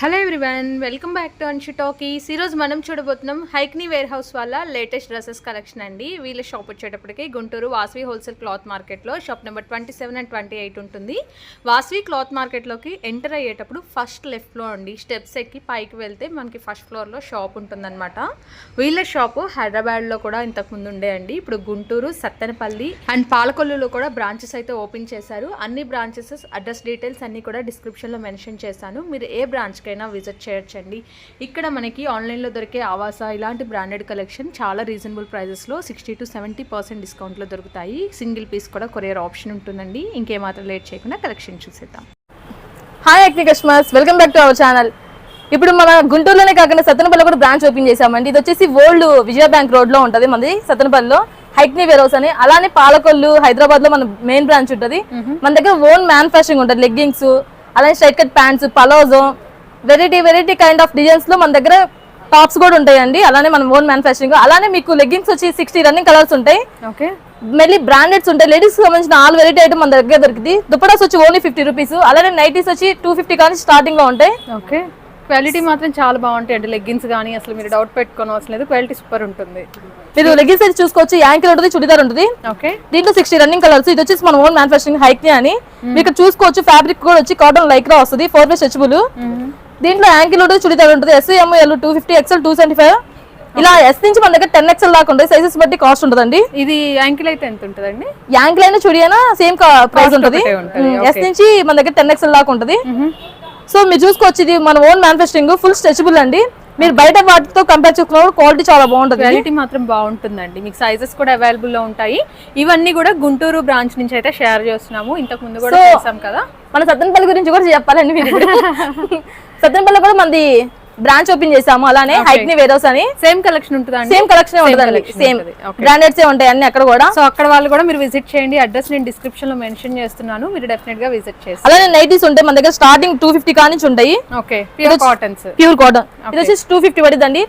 Hello everyone welcome back to Anshu talkies ఈరోజు మనం చూడబోతున్నాం హైక్నీ వేర్ హౌస్ వాళ్ళ లేటెస్ట్ డ్రెస్సెస్ కలెక్షన్ అండి. వీళ్ళ షాప్ వచ్చేటప్పటికి గుంటూరు వాస్వి హోల్సేల్ క్లాత్ మార్కెట్లో shop number twenty seven and twenty eight ఉంటుంది. వాస్వి క్లాత్ మార్కెట్లోకి ఎంటర్ అయ్యేటప్పుడు ఫస్ట్ లెఫ్ట్లో అండి. స్టెప్స్ ఎక్కి పైకి వెళ్తే మనకి ఫస్ట్ ఫ్లోర్లో షాప్ ఉంటుందన్నమాట. వీళ్ళ షాపు హైదరాబాద్లో కూడా ఇంతకుముందు ఉండే అండి. ఇప్పుడు గుంటూరు సత్తెనపల్లి అండ్ పాలకొల్లులో కూడా బ్రాంచెస్ అయితే ఓపెన్ చేశారు. అన్ని బ్రాంచెస్ అడ్రస్ డీటెయిల్స్ అన్ని కూడా డిస్క్రిప్షన్లో మెన్షన్ చేశాను. మీరు ఏ బ్రాంచ్కి బ్రాంచ్కైనా విజిట్ చేయొచ్చండి. ఇక్కడ మనకి ఆన్లైన్లో దొరికే ఆవాస ఇలాంటి బ్రాండెడ్ కలెక్షన్ చాలా రీజనబుల్ ప్రైజెస్లో సిక్స్టీ టు సెవెంటీ పర్సెంట్ డిస్కౌంట్లో దొరుకుతాయి. సింగిల్ పీస్ కూడా కొరియర్ ఆప్షన్ ఉంటుందండి. ఇంకేమాత్రం లేట్ చేయకుండా కలెక్షన్ చూసేద్దాం. Hi యాక్ని customers welcome back to our channel. ఇప్పుడు మన గుంటూరులోనే కాకుండా సత్తనపల్లి కూడా బ్రాంచ్ ఓపెన్ చేశామండి. ఇది వచ్చేసి ఓల్డ్ విజయ బ్యాంక్ రోడ్లో ఉంటది మనది సత్తనపల్లిలో హైక్నీ వేర్ హౌస్ అని. అలానే పాలకొల్లు హైదరాబాద్లో మన మెయిన్ బ్రాంచ్ ఉంటది. మన దగ్గర ఓన్ మ్యానుఫాక్చరింగ్ ఉంటుంది. లెగ్గింగ్స్ అలానే straight cut pants palazzo variety variety kind of డిజైన్స్లో మన దగ్గర టాప్స్ కూడా ఉంటాయండి. అలానే మన ఓన్ మ్యానుఫాక్చరింగ్ అలానే మీకు లెగ్గింగ్స్ వచ్చి సిక్స్టీ రన్నింగ్ కలర్స్ ఉంటాయి. ఓకే. మళ్ళీ బ్రాండెడ్స్ ఉంటాయి. లేడీస్ సంబంధించిన ఆల్ వెరైటీ ఐటమ్ మన దగ్గర దొరికింది. దుప్పటాస్ వచ్చి ఓన్లీ ఫిఫ్టీ రూపీస్ అలానే నైటీస్ వచ్చి టూ ఫిఫ్టీ కానీ స్టార్టింగ్లో ఉంటాయి. ఓకే. క్వాలిటీ మాత్రం చాలా బాగుంటాయి అండి లెగ్గిన్స్ కానీ అసలు మీరు డౌట్ పెట్టుకోని అవసరం లేదు. క్వాలిటీ సూపర్ ఉంటుంది. మీరు లెగిన్స్ అయితే చూసుకోవచ్చు. యాంకిల్ ఉంటుంది చుడిదార్ ఉంటుంది. ఓకే. దీంట్లో సిక్స్టీ రన్నింగ్ కలర్స్ ఇది వచ్చేసి మన ఓన్ మ్యానుఫాక్చరింగ్ హైక్ అని. మీకు చూసుకోవచ్చు. ఫ్యాబ్రిక్ కూడా వచ్చి కాటన్ లైక్రా వస్తుంది. ఫోర్ బై స్ట్రెచబుల్ దీంట్లో యాంకిల్ ఉంటుంది చుడిదార్ ఉంటుంది. S M L two fifty XL two seventy five ఇలా ఎస్ నుంచి మన దగ్గర టెన్ ఎక్స్ఎల్ దాకా ఉంటుంది సైజెస్ బట్టి కాస్ట్ ఉంటుందండి. ఇది యాంకిల్ అయితే ఎంత ఉంటుందండి? యాంకిల్ అయినా చుడి అయినా సేమ్ ప్రైస్ ఉంటుంది. ఎస్ నుంచి మన దగ్గర టెన్ ఎక్స్ఎల్ దాకా ఉంటుంది. సో మీరు చూసుకోవచ్చు ఇది మన ఓన్ మ్యానుఫాక్చరింగ్ ఫుల్ స్ట్రెచబుల్ అండి. మీరు బయట వాటితో కంపేర్ చేసుకున్నప్పుడు క్వాలిటీ చాలా బాగుంటుంది. క్వాలిటీ మాత్రం బాగుంటుందండి. మీకు సైజెస్ కూడా అవైలబుల్లో ఉంటాయి. ఇవన్నీ కూడా గుంటూరు బ్రాంచ్ నుంచి అయితే షేర్ చేస్తున్నాము. ఇంతకు ముందు కూడా So- చేసాం కదా. మన సత్తెనపల్లి గురించి కూడా చెప్పాలండి మీరు సత్తెనపల్లి కూడా మనది బ్రాంచ్ ఓపెన్ చేసాము అలానే హైట్ని వేర్ హౌస్ అని. సేమ్ కలెక్షన్ ఉంటుందా సేమ్ కలెక్షన్ సేమ్ ఉంటుంది. Okay. బ్రాండెడ్స్ ఉంటాయి అన్ని అక్కడ కూడా. సో అక్కడ వాళ్ళు కూడా మీరు విజిట్ చేయండి. అడ్రస్ నేను డిస్క్రిప్షన్లో మెన్షన్ చేస్తున్నాను. మీరు డెఫినెట్గా విజిట్ చేస్తారు అలానే నైటీస్ ఉంటాయి. మన దగ్గర స్టార్టింగ్ టూ ఫిఫ్టీ కానించి ఉంటాయి. Okay pure cottons pure cotton ఇది వచ్చేసి two fifty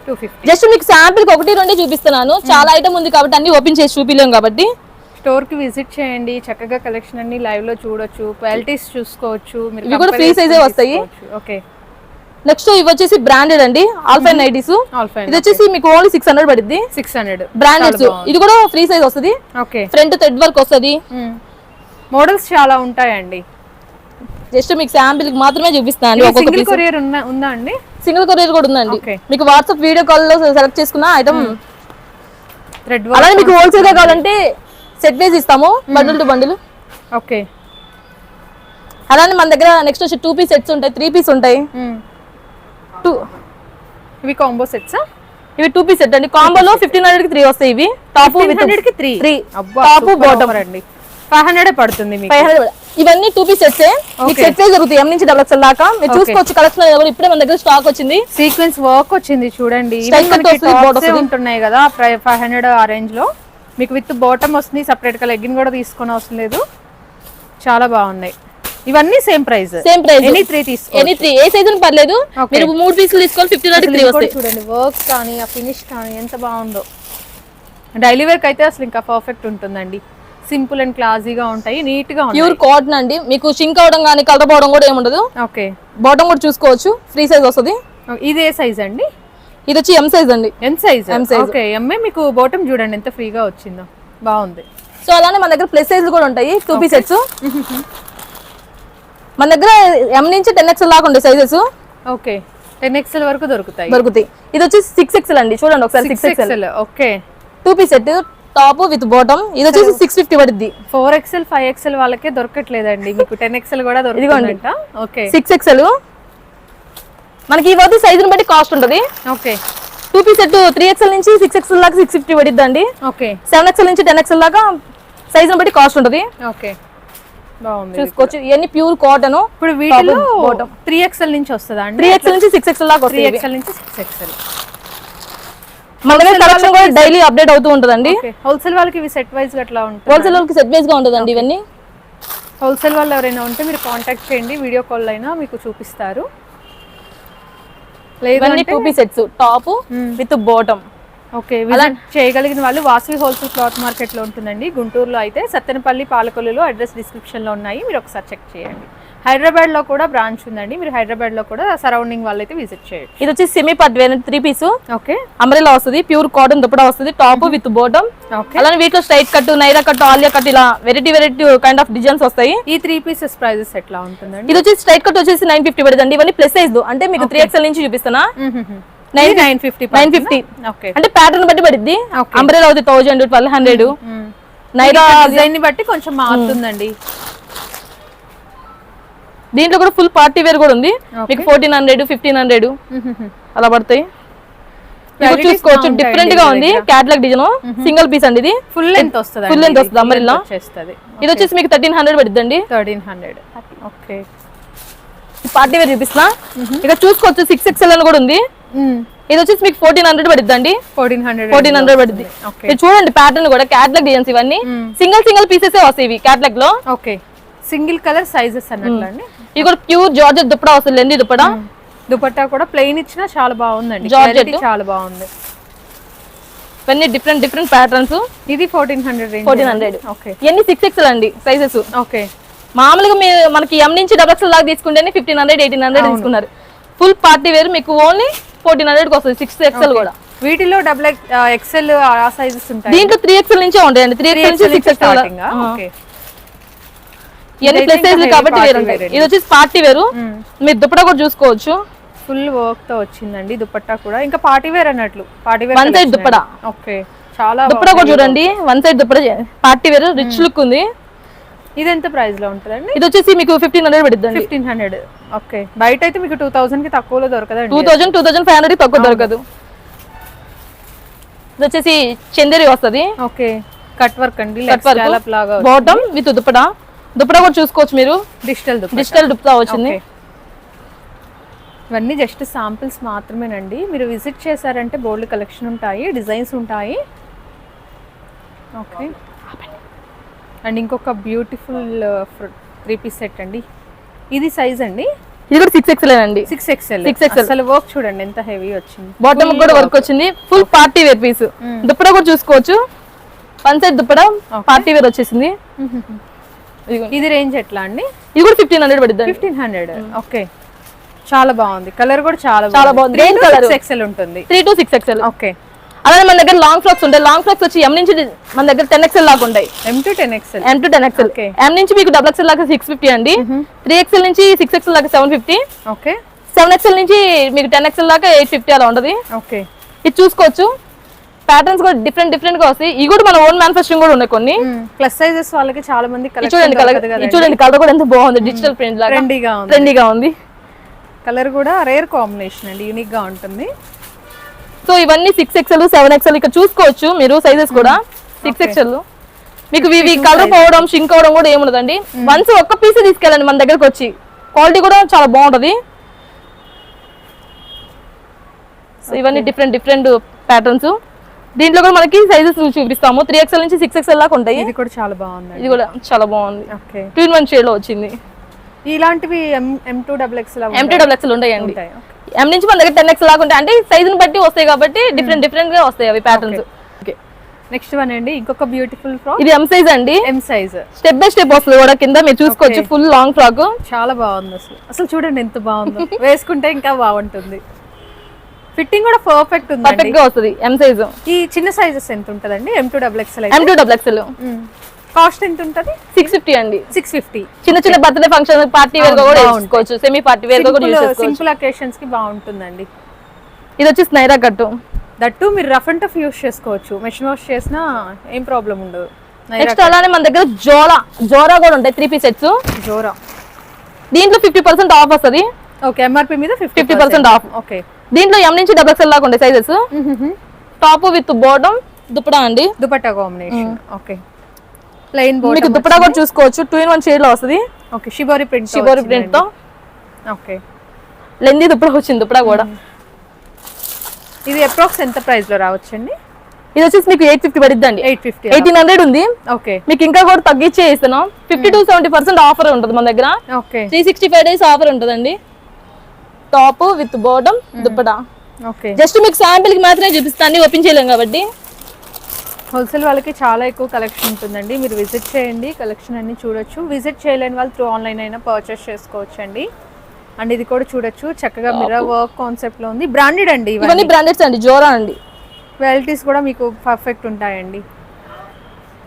two fifty just మీకు శాంపిల్కి ఒకటి రెండే చూపిస్తున్నాను. చాలా ఐటమ్ ఉంది కాబట్టి అన్ని ఓపెన్ చేసి చూపిలేం కాబట్టి. స్టోర్కి విజిట్ చేయండి. చక్కగా కలెక్షన్ అన్ని లైవ్లో చూడొచ్చు. క్వాలిటీస్ చూసుకోవచ్చు. ఇవి కూడా size ఏ వస్తాయి. ఓకే నెక్స్ట్ ఇవి వచ్చేసి బ్రాండెడ్ అండి. ఆల్ఫైన్ నైటీస్ ఇది వచ్చేసి మీకు ఓన్లీ సిక్స్ హండ్రెడ్ పడుద్ది. సిక్స్ హండ్రెడ్ బ్రాండెడ్స్ ఇది కూడా ఫ్రీ సైజ్ వస్తుంది. ఫ్రంట్ థ్రెడ్ వర్క్ వస్తుంది. మోడల్స్ చాలా ఉంటాయండి. జస్ట్ మీకు శాంపిల్ మాత్రమే చూపిస్తాను సింగిల్ కొరియర్ ఉందా అండి? సింగిల్ కొరియర్ కూడా ఉందండి. మీకు వాట్సాప్ వీడియో కాల్లో సెలెక్ట్ చేసుకున్న ఐటమ్ థ్రెడ్ అలానే మీకు హోల్సేల్గా కావాలంటే సెట్ వేసి ఇస్తాము బండిల్ టు బండిల్ ఓకే. అలానే మన దగ్గర నెక్స్ట్ వచ్చి టూ పీస్ సెట్స్ ఉంటాయి త్రీ పీస్ ఉంటాయి. టూ. ఇవి కాంబో సెట్స్ ఇవి టూ పీస్ సెట్ అండి. కాంబోలో ఫిఫ్టీన్ హండ్రెడ్కి త్రీ వస్తాయి ఇవి. టాప్ విత్ హండ్రెడ్కి త్రీ త్రీ టాప్ బాటమ్ అండి. ఫైవ్ హండ్రెడ్ పడుతుంది ఫైవ్ హండ్రెడ్ ఇవన్నీ టూ పీస్ సెట్స్ మీకు Okay. సెట్ జరుగుతాయి. ఎం నుంచి డబల్ ఎక్స్ఎల్ దాకా. మీరు చూసుకోవచ్చు కలెక్షన్ కూడా ఇప్పుడే మన దగ్గర స్టాక్ వచ్చింది. సీక్వెన్స్ వర్క్ వచ్చింది చూడండి. ఉంటున్నాయి కదా ఫైవ్ హండ్రెడ్ ఆ రేంజ్లో. మీకు విత్ బాటమ్ వస్తుంది. సపరేట్గా లెగ్గిన్ కూడా తీసుకొని అవసరం లేదు. చాలా బాగున్నాయి. ఇవన్నీ same price same price any three తీసుకో ఎనీ త్రీ ఏ సైజ్ పర్లేదు. మీరు మూడు పీసులు తీసుకోవాలి ఫిఫ్టీన్ హండ్రెడ్ త్రీ వస్తాయి. చూడండి వర్క్ కానీ ఆ ఫినిష్ కానీ ఎంత బాగుందో. డైలీ వేర్ అయితే అసలు ఇంకా పర్ఫెక్ట్ ఉంటుందండి. సింపుల్ అండ్ క్లాసీగా ఉంటాయి నీట్గా ఉంటాయి. ప్యూర్ కాటన్ అండి. మీకు షింక్ అవడం కానీ కలర్ పోవడం కూడా ఏముండదు. ఓకే బాటమ్ కూడా చూసుకోవచ్చు. ఫ్రీ సైజ్ వస్తుంది. ఇది ఏ సైజ్ అండి? ఇది వచ్చి ఎం సైజ్ అండి. M size M size. Okay MA మీకు బాటమ్ చూడండి ఎంత ఫ్రీగా వచ్చిందో. బాగుంది. సో అలానే మన దగ్గర ప్లస్ సైజ్ కూడా ఉంటాయి. టూ పీస్ సెట్స్ మన దగ్గర ఎం నుంచి టెన్ ఎక్స్ఎల్ దాకా ఉంటాయి సైజెస్ ఓకే. టెన్ ఎక్స్ఎల్ వరకు దొరుకుతాయి. దొరుకుతాయి. ఇది వచ్చి సిక్స్ ఎక్స్ఎల్ అండి చూడండి ఒకసారి six XL okay. Two piece set top with bottom ఇది వచ్చేసి సిక్స్ ఫిఫ్టీ పడుద్ది. ఫోర్ ఎక్స్ఎల్ ఫైవ్ ఎక్స్ఎల్ వాళ్ళకే దొరకట్లేదండి. మీకు టెన్ ఎక్స్ఎల్ కూడా దొరుకుతుందంట. ఓకే. సిక్స్ ఎక్స్ఎల్ మనకి ఇవన్నీ సైజుని బట్టి కాస్ట్ ఉంటుంది. Okay. Two piece set three XL నుంచి సిక్స్ ఎక్స్ఎల్ దాకా సిక్స్ ఫిఫ్టీ పడిద్ది అండి ఓకే సెవెన్ ఎక్స్ఎల్ నుంచి టెన్ ఎక్స్ఎల్ దాకా సైజుని బట్టి కాస్ట్ ఉంటుంది. ఓకే. చూసుకోవచ్చు ఇవన్నీ ప్యూర్ కాటన్ ఇప్పుడు వీటిలో. త్రీ ఎక్స్ఎల్ నుంచి వస్తుందా త్రీ ఎక్స్ఎల్ నుంచి సిక్స్ ఎక్స్ఎల్ దాకా త్రీ. ఎక్స్ఎల్ నుంచి సిక్స్ ఎక్స్ఎల్ మన కలెక్షన్ కూడా డైలీ అప్డేట్ అవుతూ ఉంటుందండి. హోల్సేల్ వాళ్ళకి ఇవి సెట్ వైజ్ అట్లా ఉంటుంది? హోల్సేల్ వాళ్ళకి సెట్ వైజ్గా ఉంటుందండి ఇవన్నీ. హోల్సేల్ వాళ్ళు ఎవరైనా ఉంటే మీరు కాంటాక్ట్ చేయండి. వీడియో కాల్ అయినా మీకు చూపిస్తారు. ఇవన్నీ two piece sets top with bottom okay చేయగలిగిన వాళ్ళు వాసవి హోల్సేల్ క్లాత్ మార్కెట్లో ఉంటుందండి. గుంటూరులో అయితే సత్తెనపల్లి పాలకొల్లులో అడ్రస్ డిస్క్రిప్షన్లో ఉన్నాయి. మీరు ఒకసారి చెక్ చేయండి. హైదరాబాద్లో కూడా బ్రాంచ్ ఉందండి. మీరు హైదరాబాద్లో కూడా సరౌండింగ్ వాళ్ళైతే విజిట్ చేయొచ్చు. ఇది వచ్చి semi party wear three piece okay. Umbrella వస్తుంది ప్యూర్ కాటన్ దుప్పటా వస్తుంది టాప్ విత్ బోటం ఓకే. అలానే వీటిలో straight cut Naira cut Alia cut ఇలా variety variety kind of designs వస్తాయి. ఈ త్రీ పీసెస్ ప్రైజెస్ ఎట్లా ఉంటుందండి? ఇది వచ్చి స్ట్రైట్ కట్ వచ్చేసి నైన్ ఫిఫ్టీ పడుతుంది. ఇవన్నీ ప్లస్ సైజ్ అంటే మీకు త్రీ ఎక్స్ఎల్ నుంచి చూపిస్తున్నా. Nine fifty nine fifty. అంటే ప్యాటర్న్ బట్టి పడుద్ది. అంబ్రెలా అవుతుంది thousand twelve hundred Naira design బట్టి కొంచెం మారుతుందండి. దీంట్లో కూడా ఫుల్ పార్టీ వేర్ కూడా ఉంది. మీకు ఫోర్టీన్ హండ్రెడ్ ఫిఫ్టీన్ హండ్రెడ్ అలా పడతాయి. చూసుకోవచ్చు. డిఫరెంట్గా ఉంది. క్యాట్లాగ్ డిజైన్ సింగిల్ పీస్ అండి ఇది. ఫుల్ లెంత్ వస్తుంది Full length వస్తదా ఇది వచ్చేసి మీకు థర్టీన్ హండ్రెడ్ పడుతుందండి thirteen hundred okay party wear చూపిస్తున్నా. ఇక చూసుకోవచ్చు. సిక్స్ ఎక్స్ఎల్ అని కూడా ఉంది. ఇది వచ్చేసి మీకు ఫోర్టీన్ హండ్రెడ్ పడుతుందండి ఫోర్టీన్ హండ్రెడ్ ఫోర్టీన్ హండ్రెడ్ ఇది చూడండి ప్యాటర్న్ కూడా క్యాట్లాగ్ డిజైన్స్ ఇవన్నీ. సింగిల్ సింగిల్ పీసెస్ వస్తాయి ఇవి క్యాట్లాగ్లో ఓకే సింగిల్ కలర్ సైజెస్ అన్నట్లు అండి. ఇవి కూడా ప్యూర్ జార్జెట్ దుప్పడా వస్తుంది లెంది దుప్పడా దుపట్టా కూడా ప్లెయిన్ ఇచ్చినా చాలా బాగుందండి. Quality చాలా బాగుంది. ఇవన్నీ డిఫరెంట్ డిఫరెంట్ ప్యాటర్న్స్ ఇది fourteen hundred fourteen hundred okay ఇవన్నీ సిక్స్ ఎక్స్ఎల్ అండి సైజెస్ ఓకే మామూలుగా మీరు మనకి ఎం నుంచి డబల్ ఎక్స్ఎల్ దాకా తీసుకుంటేనే ఫిఫ్టీన్ హండ్రెడ్ ఎయిటీన్ హండ్రెడ్ తీసుకున్నారు. ఫుల్ పార్టీ వేర్ మీకు ఓన్లీ ఫోర్టీన్ హండ్రెడ్ వస్తుంది సిక్స్ ఎక్స్ఎల్ కూడా. వీటిలో డబుల్ ఎక్సెల్ ఆ సైజెస్ ఉంటాయి దీంట్లో త్రీ ఎక్స్ఎల్ నుంచే ఉంటాయండి. త్రీ ఎక్స్ఎల్ నుంచి సిక్స్ ఓకే ఇవన్నీ ప్లస్ సైజ్ కాబట్టి వేరు ఉంటాయి ఇది వచ్చేసి పార్టీ వేరు. మీరు దుప్పటా కూడా చూసుకోవచ్చు. ఫుల్ వర్క్తో వచ్చిందండి దుపట్టా కూడా. ఇంకా పార్టీ వేర్ అన్నట్లు. Party wear One side dupatta. Okay చాలా దుప్పటా కూడా చూడండి. One side dupatta party wear rich look ఉంది. ఇది ఎంత ప్రైస్లో ఉంటుందండి? ఇది వచ్చేసి మీకు ఫిఫ్టీన్ హండ్రెడ్ పడుతుంది ఫిఫ్టీన్ హండ్రెడ్ ఓకే. బయట అయితే మీకు టూ థౌసండ్కి తక్కువలో దొరకదండి. Two thousand two thousand five hundred తక్కువ దొరకదు. ఇది వచ్చేసి చందేరి వస్తుంది. ఓకే. కట్ వర్క్ అండి. కట్ లాగా బాటమ్ విత్ దుప్పటా. దుప్పటా కూడా చూసుకోవచ్చు మీరు. డిజిటల్ డిజిటల్ దుప్పటా వచ్చింది. ఇవన్నీ జస్ట్ శాంపిల్స్ మాత్రమేనండి. మీరు విజిట్ చేశారంటే బోల్డ్ కలెక్షన్ ఉంటాయి డిజైన్స్ ఉంటాయి. ఓకే. అండ్ ఇంకొక బ్యూటిఫుల్ త్రీ పీస్ సెట్ అండి. ఇది సైజ్ అండి? ఇది కూడా సిక్స్ ఎక్స్ఎల్ అండి. Six XL 6XL. అసలు వర్క్ చూడండి ఎంత హెవీ వచ్చింది. బాటమ్ కూడా వర్క్ వచ్చింది. Full party wear piece dupatta కూడా చూసుకోవచ్చు. వన్ సైడ్ పార్టీ వేర్ వచ్చేసింది. ఇది రేంజ్ ఎట్లా అండి? ఇది కూడా ఫిఫ్టీన్ హండ్రెడ్ పడుతుంది ఫిఫ్టీన్ హండ్రెడ్ ఓకే చాలా బాగుంది. కలర్ కూడా చాలా చాలా బాగుంది. ఎక్స్ఎల్ ఉంటుంది. Three to six XL okay అలానే మన దగ్గర లాంగ్ ఫ్రాక్స్ ఉంటాయి. లాంగ్ ఫ్రాక్స్ వచ్చి ఎం నుంచి మన దగ్గర టెన్ ఎక్స్ఎల్ లాగా ఉంటాయి. M to ten XL M to ten XL. M నుంచి మీకు డబుల్ ఎక్స్ఎల్ దాకా సిక్స్ ఫిఫ్టీ అండి. త్రీ ఎక్స్ఎల్ నుంచి సిక్స్ ఎక్స్ఎల్ దాకా seven fifty okay seven XL నుంచి మీకు టెన్ ఎక్స్ఎల్ దాకా ఎయిట్ ఫిఫ్టీ అలా ఉంటుంది. ఓకే ఇది చూసుకోవచ్చు. ప్యాటర్న్స్ కూడా డిఫరెంట్ డిఫరెంట్గా వస్తాయి. ఇవి కూడా మన ఓన్ మ్యానుఫాక్చరింగ్ కూడా ఉన్నాయి కొన్ని. ప్లస్ సైజెస్ వాళ్ళకి చాలా మంది చూడండి కలర్ చూడండి కలర్ కూడా ఎంత బాగుంది. డిజిటల్ ప్రింట్ లాగా. ట్రెండీగా ఉంది. ట్రెండీగా ఉంది. కలర్ కూడా రేర్ కాంబినేషన్ అండి. యూనిక్గా ఉంటుంది. సో ఇవన్నీ సిక్స్ ఎక్స్ఎల్ సెవెన్ ఎక్స్ఎల్ ఇక్కడ చూసుకోవచ్చు మీరు సైజెస్ కూడా. సిక్స్ ఎక్స్ఎల్ మీకు ఇవి కలర్ పోవడం షింక్ అవడం కూడా ఏముండదండి వన్స్ ఒక్క పీస్ తీసుకెళ్ళండి మన దగ్గరకు వచ్చి. క్వాలిటీ కూడా చాలా బాగుంటది. సో ఇవన్నీ డిఫరెంట్ డిఫరెంట్ ప్యాటర్న్స్ దీంట్లో కూడా మనకి సైజెస్ చూపిస్తాము. త్రీ ఎక్స్ఎల్ నుంచి సిక్స్ ఎక్స్ఎల్ దాకా ఉంటాయి. ఇది కూడా చాలా బాగుందండి. ఇది కూడా చాలా బాగుంది. ఓకే టూ ఇన్ వన్ షేడ్లో వచ్చింది. ఇలాంటివి M M to double X M to double XL ఉంటాయండి. ఉంటాయి. ఎం నుంచి మన దగ్గర టెన్ ఎక్స్ లాగా ఉంటాయి అంటే సైజుని బట్టి వస్తాయి కాబట్టి డిఫరెంట్ డిఫరెంట్గా వస్తాయి అవి ప్యాటర్న్స్ నెక్స్ట్ వన్ అండి ఇంకొక బ్యూటిఫుల్ ఫ్రాక్ ఇది ఎం సైజ్ అండి. M size step by step వస్తుంది కూడా కింద మీరు చూసుకోవచ్చు ఫుల్ లాంగ్ ఫ్రాక్ చాలా బాగుంది అసలు. అసలు చూడండి ఎంత బాగుందో. వేసుకుంటే ఇంకా బాగుంటుంది. ఫిట్టింగ్ కూడా పర్ఫెక్ట్ ఉందండి. పర్ఫెక్ట్గా వస్తుంది ఎం సైజ్ ఈ చిన్న సైజెస్ ఎంత ఉంటుందండి? M to double XL M to double XL cost ఎంత ఉంటుంది? సిక్స్ ఫిఫ్టీ అండి. సిక్స్ ఫిఫ్టీ చిన్న చిన్న బర్త్డే ఫంక్షన్ పార్టీ వేర్ కూడా చేసుకోవచ్చు సెమీ పార్టీ వేర్ కూడా యూస్ చేసుకోవచ్చు. సింపుల్ అకేషన్స్కి బాగుంటుందండి. ఇది వచ్చేసి నైరా కట్టు. దట్టు మీరు రఫ్ అండ్ టఫ్ యూస్ చేసుకోవచ్చు. మెషిన్ వాష్ చేసినా ఏం ప్రాబ్లం ఉండదు. నెక్స్ట్ అలానే మన దగ్గర జోరా జోరా కూడా ఉంటాయి. త్రీ పీస్ సెట్స్ జోరా. దీంట్లో ఫిఫ్టీ పర్సెంట్ ఆఫ్ వస్తుంది. ఓకే ఎంఆర్పి మీద ఫిఫ్టీ 50% off. ఓకే దీంట్లో ఎం నుంచి డబుల్ ఎక్స్ఎల్ లాగా ఉంటాయి sizes top with bottom dupatta అండి. దుపట్టా కాంబినేషన్ ఓకే ప్లెయిన్ మీకు దుప్పడా కూడా చూసుకోవచ్చు. టూ ఇన్ వన్ షేడ్లో వస్తుంది. ఓకే షిబోరి ప్రింట్ షిబోరి ప్రింట్తో. ఓకే లెంది దుప్పడా వచ్చింది దుప్పడా కూడా. ఇది అప్రాక్స్ ఎంత ప్రైస్లో రావచ్చండి? ఇది వచ్చేసి మీకు ఎయిట్ ఫిఫ్టీ పడిద్దండి. ఎయిట్ ఫిఫ్టీ ఎయిటీన్ హండ్రెడ్ ఉంది. ఓకే మీకు ఇంకా కూడా తగ్గించే ఇస్తున్నాం fifty to seventy percent offer ఉంటుంది మన దగ్గర. Okay three sixty five days offer ఉంటుందండి. Top with bottom dupatta. Okay just మీకు శాంపిల్కి మాత్రమే చూపిస్తాను ఓపెన్ చేయలేం కాబట్టి. హోల్సేల్ వాళ్ళకి చాలా ఎక్కువ కలెక్షన్ ఉంటుందండి. మీరు విజిట్ చేయండి కలెక్షన్ అన్ని చూడొచ్చు. విజిట్ చేయలేని వాళ్ళు త్రూ ఆన్లైన్ అయినా పర్చేస్ చేసుకోవచ్చు అండి అండ్ ఇది కూడా చూడొచ్చు. చక్కగా మిర్రర్ వర్క్ కాన్సెప్ట్లో ఉంది. బ్రాండెడ్ అండి ఇవన్నీ. బ్రాండెడ్స్ అండి. జోరా అండి. క్వాలిటీస్ కూడా మీకు పర్ఫెక్ట్ ఉంటాయండి.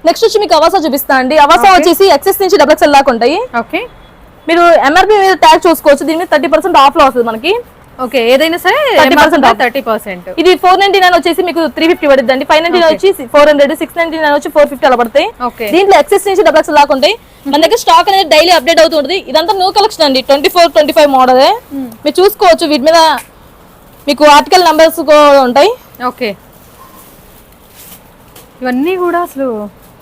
నెక్స్ట్ వచ్చి మీకు అవాసా చూపిస్తా అండి. అవాసా వచ్చేసి ఎక్సెస్ నుంచి డబుల్ ఎక్స్ఎల్ దాకా ఉంటాయి. ఓకే. మీరు ఎంఆర్పి మీద ట్యాగ్ చూసుకోవచ్చు. దీని మీద థర్టీ పర్సెంట్ ఆఫ్లో వస్తుంది మనకి. ఓకే ఏదైనా సరే 30% off. థర్టీ పర్సెంట్ ఇది ఫోర్ నైన్టీ నైన్ వచ్చేసి మీకు త్రీ ఫిఫ్టీ పడుతుంది ఫైవ్ నైన్టీ నైన్ వచ్చి four hundred six ninety nine వచ్చి ఫోర్ ఫిఫ్టీ అలా పడతాయి. దీంట్లో ఎక్సెస్ నుంచి డబుల్ ఎక్స్ఎల్ దాకా ఉంటాయి. మన దగ్గర స్టాక్ అనేది డైలీ అప్డేట్ అవుతుంటుంది ఇదంతా న్యూ కలెక్షన్ అండి. Twenty four twenty five model మీరు చూసుకోవచ్చు వీటి మీద మీకు ఆర్టికల్ నెంబర్స్ ఉంటాయి. ఓకే. ఇవన్నీ కూడా అసలు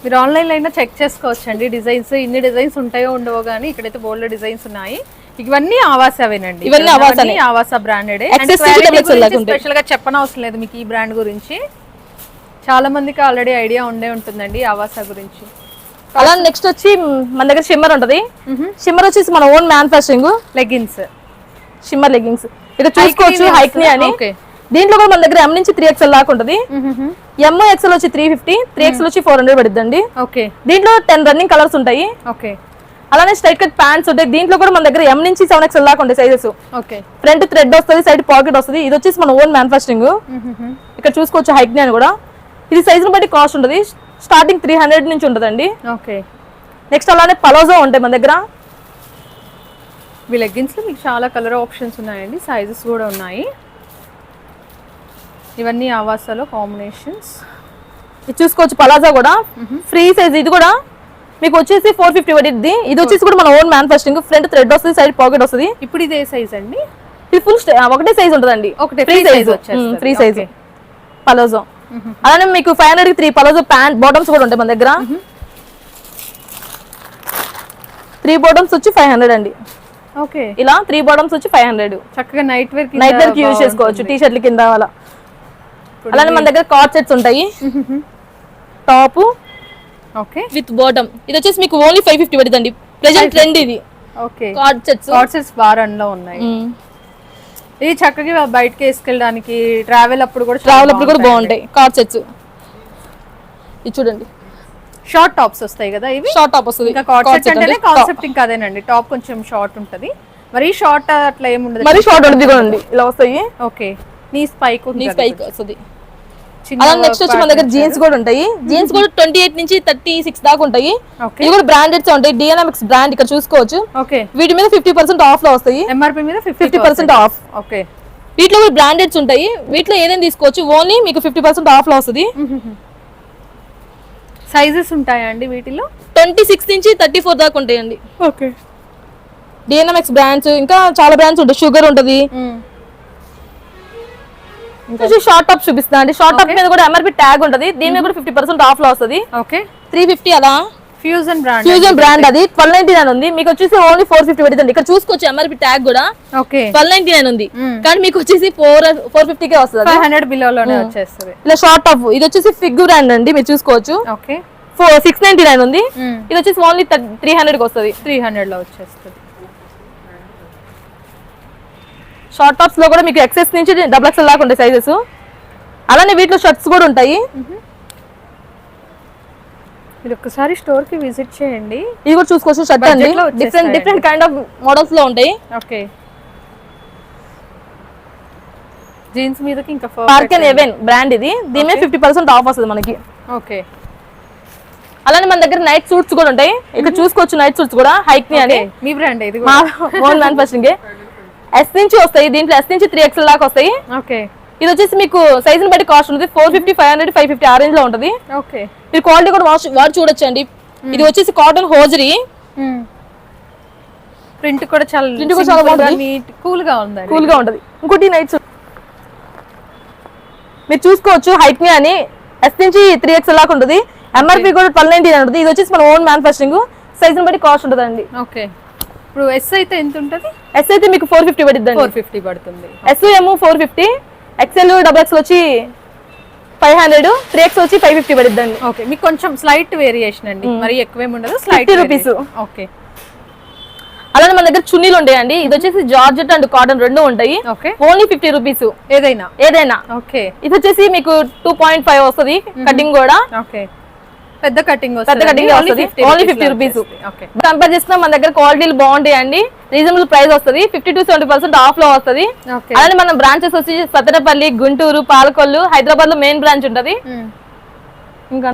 మీరు ఆన్లైన్లో అయినా చెక్ చేసుకోవచ్చు అండి డిజైన్స్ ఇన్ని డిజైన్స్ ఉంటాయో ఉండవో కానీ ఇక్కడైతే బోల్డ్ డిజైన్స్ ఉన్నాయి. ఇవన్నీ ఆవాసావేనండి ఇవన్నీ ఆవాసానే. ఆవాసా బ్రాండెడ్. స్పెషల్గా చెప్పనవసరం లేదు మీకు ఈ బ్రాండ్ గురించి. చాలా మందికి ఆల్రెడీ ఐడియా ఉండే ఉంటుందండి ఆవాసా గురించి. అలా నెక్స్ట్ వచ్చి మన దగ్గర షిమ్మర్ ఉంటది. షిమ్మర్ వచ్చేసి మన own manufacturing leggings shimmer leggings ఇక్కడ చూసుకోవచ్చు హైక్ని అని. దీంట్లో కూడా మన దగ్గర ఎం నుంచి త్రీ ఎక్స్ఎల్ దాకా ఉంటుంది. ఎం ఎక్స్ఎల్ వచ్చి త్రీ ఫిఫ్టీ త్రీ ఎక్స్ఎల్ వచ్చి ఫోర్ హండ్రెడ్ పడుతుందండి ఓకే దీంట్లో టెన్ రన్నింగ్ కలర్స్ ఉంటాయి. ఓకే అలానే స్ట్రైట్ కట్ ప్యాంట్స్ ఉంటాయి. దీంట్లో కూడా మన దగ్గర ఎం నుంచి సెవెన్ ఎక్స్ఎల్ దాకా ఉంటాయి సైజెస్ ఓకే ఫ్రంట్ థ్రెడ్ వస్తుంది సైడ్ పాకెట్ వస్తుంది. ఇది వచ్చేసి మన ఓన్ మ్యానుఫాక్చరింగ్ ఇక్కడ చూసుకోవచ్చు హైక్ని అని కూడా. ఇది సైజుని బట్టి కాస్ట్ ఉంటుంది. స్టార్టింగ్ త్రీ హండ్రెడ్ నుంచి ఉంటుందండి. ఓకే నెక్స్ట్ అలానే పలోజో ఉంటాయి మన దగ్గర. ఈ లెగ్గిన్స్లో మీకు చాలా కలర్ ఆప్షన్స్ ఉన్నాయండి. సైజెస్ కూడా ఉన్నాయి. ఇవన్నీ ఆవాసాలో కాంబినేషన్స్ ఇది చూసుకోవచ్చు పలాజా కూడా. ఫ్రీ సైజ్ ఇది కూడా. మీకు వచ్చేసి ఫోర్ ఫిఫ్టీ పడుద్ది ఇది. వచ్చేసి కూడా మన ఓన్ మ్యానుఫాక్చరింగ్ ఫ్రంట్ థ్రెడ్ వస్తుంది సైడ్ పాకెట్ వస్తుంది. ఇప్పుడు ఇదే సైజ్ అండి? ఇది ఫుల్ ఒకటే సైజ్ ఉంటుందండి. ఒకటే free size. Free size. Palazzo అలానే మీకు five hundred three palazzo pant bottoms కూడా ఉంటాయి మన దగ్గర. త్రీ బాటమ్స్ వచ్చి ఫైవ్ హండ్రెడ్ అండి. ఓకే ఇలా త్రీ బాటమ్స్ వచ్చి ఫైవ్ హండ్రెడ్ చక్కగా నైట్ వేర్ నైట్ వేర్కి యూజ్ చేసుకోవచ్చు టీ షర్ట్ల కింద అలా. అలానే మన దగ్గర కార్డ్ సెట్స్ ఉంటాయి. టాప్ ఓకే విత్ బాటమ్ ఇది వచ్చేసి మీకు ఓన్లీ ఫైవ్ ఫిఫ్టీ పడుతుంది ప్రెసెంట్ ట్రెండ్ ఇది. ఓకే కార్డ్ సెట్స్ కాట్సెట్స్ బారన్లో ఉన్నాయి. ఇది చక్కగా బయటకి వేసుకెళ్ళడానికి ట్రావెల్ అప్పుడు కూడా ట్రావెల్ అప్పుడు కూడా బాగుంటాయి. కార్డ్ సెట్స్ ఇది చూడండి. షార్ట్ టాప్స్ వస్తాయి కదా ఇవి? షార్ట్ టాప్ వస్తుంది. ఇంకా కాట్ సెట్ అంటేనే కాన్సెప్ట్ ఇంకా అదేనండి. టాప్ కొంచెం షార్ట్ ఉంటది. మరి షార్ట్ అట్లా ఏముండదు మరి షార్ట్ ఉంటుంది కూడా ఉంది ఇలా వస్తాయి. ఓకే నీ స్పైక్ నీ స్పైక్ వస్తుంది. అలా నెక్స్ట్ వచ్చి మన దగ్గర జీన్స్ కూడా ఉంటాయి. జీన్స్ కూడా ట్వంటీ ఎయిట్ నుంచి థర్టీ సిక్స్ దాకా ఉంటాయి. ఇవి కూడా బ్రాండెడ్స్ ఉంటాయి. డిఎన్ఎంఎక్స్ బ్రాండ్ ఇక్కడ చూసుకోవచ్చు. ఓకే. వీటి మీద ఫిఫ్టీ పర్సెంట్ ఆఫ్లో వస్తాయి. ఎంఆర్పి మీద ఫిఫ్టీ పర్సెంట్ ఆఫ్ ఓకే. వీటిలో కూడా బ్రాండెడ్స్ ఉంటాయి. వీటిలో ఏదైనా తీసుకోవచ్చు. ఓన్లీ మీకు ఫిఫ్టీ పర్సెంట్ ఆఫ్లో వస్తుంది. సైజెస్ ఉంటాయా అండి వీటిలో? ట్వంటీ సిక్స్ నుంచి థర్టీ ఫోర్ దాకా ఉంటాయండి. ఓకే. డిఎన్ఎంఎక్స్ బ్రాండ్స్ ఇంకా చాలా బ్రాండ్స్ ఉంటాయి. షుగర్ ఉంటుంది. షార్ట్ టాప్ చూపిస్తా. అండి షార్ట్ టాప్ మీద కూడా ఎంఆర్పి ట్యాగ్ ఉంటుంది. దీని మీద కూడా ఫిఫ్టీ పర్సెంట్ ఆఫ్లో వస్తుంది ఓకే త్రీ ఫిఫ్టీ అలా ఫ్యూజన్ బ్రాండ్ ఫ్యూజన్ బ్రాండ్ అది. ట్వెల్వ్ నైన్టీ నైన్ ఉంది. మీకు వచ్చేసి ఓన్లీ ఫోర్ ఫిఫ్టీ పడుతుంది. ఇక్కడ చూసుకోవచ్చు ఎంఆర్పి ట్యాగ్ కూడా. ఓకే ట్వెల్వ్ నైన్టీ నైన్ ఉంది. Mm. కానీ మీకు వచ్చేసి ఫోర్ ఫోర్ ఫిఫ్టీకే వస్తుంది అది. ఫైవ్ హండ్రెడ్ బిలోలోనే వచ్చేస్తుంది. ఇలా షార్ట్ టాప్ ఇది వచ్చేసి ఫిగ్ బ్రాండ్ అండి. మీరు చూసుకోవచ్చు. Okay four six ninety nine ఉంది ఇది వచ్చేసి ఓన్లీ త్రీ హండ్రెడ్కి వస్తుంది. త్రీ హండ్రెడ్లో వచ్చేస్తుంది. షార్ట్ టాప్స్లో కూడా మీకు ఎక్సెస్ నుంచి డబుల్ ఎక్స్ఎల్ దాకా ఉంటాయి సైజెస్ అలానే వీటిలో షర్ట్స్ కూడా ఉంటాయి. మీరు ఒక్కసారి స్టోర్కి విజిట్ చేయండి. ఇది కూడా చూసుకోవచ్చు షర్ట్ అండి. డిఫరెంట్ డిఫరెంట్ కైండ్ ఆఫ్ మోడల్స్లో ఉంటాయి. ఓకే. జీన్స్ మీదకి ఇంకా పార్క్ అండ్ ఎవెన్ బ్రాండ్ ఇది. దీని మీద ఫిఫ్టీ పర్సెంట్ ఆఫ్ వస్తుంది మనకి. ఓకే. అలానే మన దగ్గర నైట్ సూట్స్ కూడా ఉంటాయి. ఇక్కడ చూసుకోవచ్చు నైట్ సూట్స్ కూడా. హైక్ని అని. మీ బ్రాండ్ ఇది మా ఓన్ మ్యానుఫాక్చరింగ్ ఎస్ నుంచి వస్తాయి దీంట్లో ఎస్ నుంచి త్రీ ఎక్స్ఎల్ దాకా వస్తాయి. ఓకే. ఇది వచ్చేసి మీకు సైజ్ బట్టి కాస్ట్ ఉంటుంది. Four fifty five hundred five fifty ఆ రేంజ్లో ఉంటుంది. ఓకే. మీరు క్వాలిటీ కూడా వాడు చూడొచ్చు అండి ఇది వచ్చేసి కాటన్ హోజరీ ప్రింట్ కూడా చాలా Print కూడా చాలా. నీట్ కూల్గా ఉందండి. కూల్గా ఉంటది. ఇంకోటి నైట్ సూట్ మీరు చూసుకోవచ్చు హైట్ని అని. ఎస్ నుంచి త్రీ ఎక్స్ దాకా ఉంటుంది. ఎంఆర్పి కూడా ట్వెల్వ్ నైన్టీ ఉంటుంది. ఇది వచ్చేసి మన ఓన్ మ్యానుఫాక్చరింగ్ సైజ్ బట్టి కాస్ట్ ఉంటుంది అండి ఓకే. ఇప్పుడు ఎస్ అయితే ఎంత ఉంటుంది ఎస్ అయితే మీకు ఫోర్ ఫిఫ్టీ పడుతుంది ఫోర్ ఫిఫ్టీ పడుతుంది. S M four fifty XL double X వచ్చి ఫైవ్ హండ్రెడ్ త్రీ ఎక్స్ వచ్చి ఫైవ్ ఫిఫ్టీ పడుతుంది ఓకే మీకు కొంచెం స్లైట్ వేరియేషన్ అండి. మరి ఎక్కువేమి ఉండదు స్లైట్ 50 rupees. ఓకే అలానే మన దగ్గర చున్నీలు ఉంటాయండి. ఇది వచ్చేసి జార్జెట్ అండ్ కాటన్ రెండు ఉంటాయి. ఓకే ఓన్లీ ఫిఫ్టీ రూపీస్ ఏదైనా? ఏదైనా. ఓకే ఇది వచ్చేసి మీకు టూ పాయింట్ ఫైవ్ వస్తుంది కటింగ్ కూడా. ఓకే పెద్ద కటింగ్ పెద్ద కటింగ్ వస్తుంది. Only fifty rupees okay compare చేసుకున్నా మన దగ్గర క్వాలిటీలు బాగుంటాయండి రీజనబుల్ ప్రైస్ వస్తుంది. ఫిఫ్టీ టు సెవెంటీ పర్సెంట్ ఆఫ్లో వస్తుంది. అలానే మన బ్రాంచెస్ వచ్చి సత్తెనపల్లి గుంటూరు పాలకొల్లు హైదరాబాద్లో మెయిన్ బ్రాంచ్ ఉంటది ఇంకా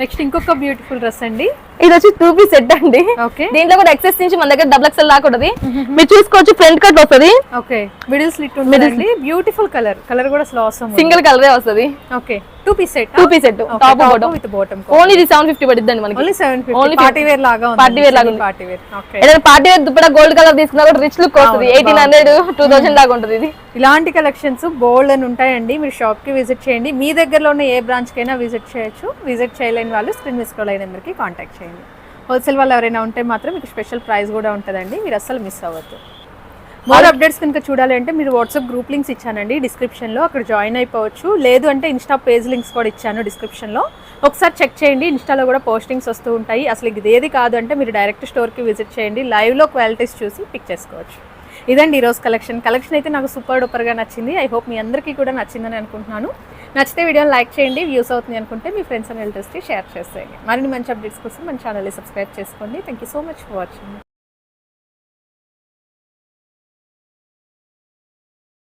నెక్స్ట్ ఇంకొక బ్యూటిఫుల్ డ్రెస్ అండి. ఇది వచ్చి టూ పీస్ సెట్ అండి. ఓకే దీంట్లో కూడా ఎక్సెస్ నుంచి మన దగ్గర డబుల్ ఎక్సెల్ ఉంటది. మీరు చూసుకోవచ్చు ఫ్రంట్ కట్ వస్తుంది. ఓకే మిడిల్ స్లిట్ ఉంటుందండి. బ్యూటిఫుల్ కలర్ కలర్ కూడా స్లో సింగిల్ కలరే వస్తుంది. Okay two piece set two piece set top bottom with bottom only ఇది సెవెన్ ఫిఫ్టీ పడిద్దండి మనకి. ఓన్లీ పార్టీ వేర్ లాగా ఉంది. Party wear లాగా. పార్టీ వేర్ ఓకే ఏదైనా party wear dupatta gold colour తీసుకున్నా కూడా రిచ్ లుక్ వస్తుంది. ఎయిటీన్ హండ్రెడ్ టూ థౌసండ్ దాకా ఉంటుంది ఇది. ఇలాంటి కలెక్షన్స్ బోల్డ్ అని ఉంటాయండి. మీరు షాప్కి విజిట్ చేయండి. మీ దగ్గరలో ఉన్న ఏ బ్రాంచ్ కైనా విజిట్ చేయొచ్చు. విజిట్ చేయలేని వాళ్ళు స్క్రీన్ మీద స్క్రోల్ అయిన నెంబర్కి కాంటాక్ట్ చేయండి. హోల్సేల్ వాళ్ళు ఎవరైనా ఉంటే మాత్రం మీకు స్పెషల్ ప్రైస్ కూడా ఉంటుందండి. మీరు అస్సలు మిస్ అవ్వద్దు. మోర్ అప్డేట్స్ కనుక చూడాలి అంటే మీరు వాట్సాప్ గ్రూప్ లింక్స్ ఇచ్చానండి డిస్క్రిప్షన్లో అక్కడ జాయిన్ అయిపోవచ్చు. లేదు అంటే ఇన్స్టా పేజ్ లింక్స్ కూడా ఇచ్చాను డిస్క్రిప్షన్లో ఒకసారి చెక్ చేయండి. ఇన్స్టాలో కూడా పోస్టింగ్స్ వస్తూ ఉంటాయి. అసలు ఇది ఏది కాదు అంటే మీరు డైరెక్ట్ స్టోర్కి విజిట్ చేయండి. లైవ్లో క్వాలిటీస్ చూసి పిక్ చేసుకోవచ్చు. ఇదండి ఈరోజు కలెక్షన్. కలెక్షన్ అయితే నాకు సూపర్ డూపర్గా నచ్చింది. ఐ హోప్ మీ అందరికీ కూడా నచ్చిందని అనుకుంటున్నాను. నచ్చితే వీడియోని లైక్ చేయండి వ్యూస్ అవుతుంది అనుకుంటే మీ ఫ్రెండ్స్ అండ్ రిలేటివ్స్కి షేర్ చేసేయండి. మరిన్ని మంచి అప్డేట్స్ కోసం మన ఛానల్ని సబ్స్క్రైబ్ చేసుకోండి. Thank you so much for watching